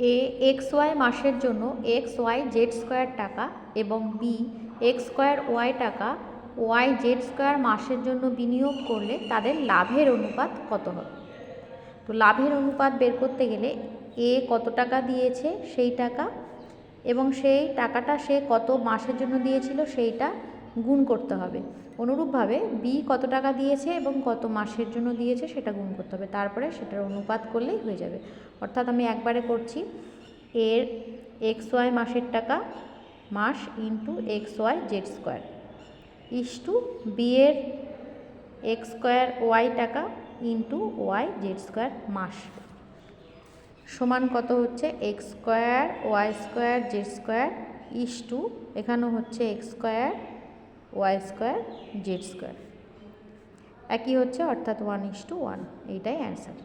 এ x Y মাসের জন্য x Y Z square টাকা এবং বি এক্স স্কোয়ার ওয়াই টাকা, ওয়াই জেড স্কোয়ার মাসের জন্য বিনিয়োগ করলে তাদের লাভের অনুপাত কত হবে? তো লাভের অনুপাত বের করতে গেলে এ কত টাকা দিয়েছে সেই টাকা এবং সেই টাকাটা সে কত মাসের জন্য দিয়েছিল সেইটা গুণ করতে হবে। অনুরূপভাবে বি কত টাকা দিয়েছে এবং কত মাসের জন্য দিয়েছে সেটা গুণ করতে হবে। তারপরে সেটার অনুপাত করলেই হয়ে যাবে। অর্থাৎ আমি একবারে করছি, এর এক্স ওয়াই মাসের টাকা মাস into X Y Z square is to B এর এক্স স্কোয়ার ওয়াই টাকা ইন্টু ওয়াই জেড স্কোয়ার মাস। সমান কত হচ্ছে? X square Y square Z square is to এখানেও হচ্ছে X square Y square Z square একই হচ্ছে অর্থাৎ ওয়ান ইস টু ওয়ান এইটাই অ্যান্সার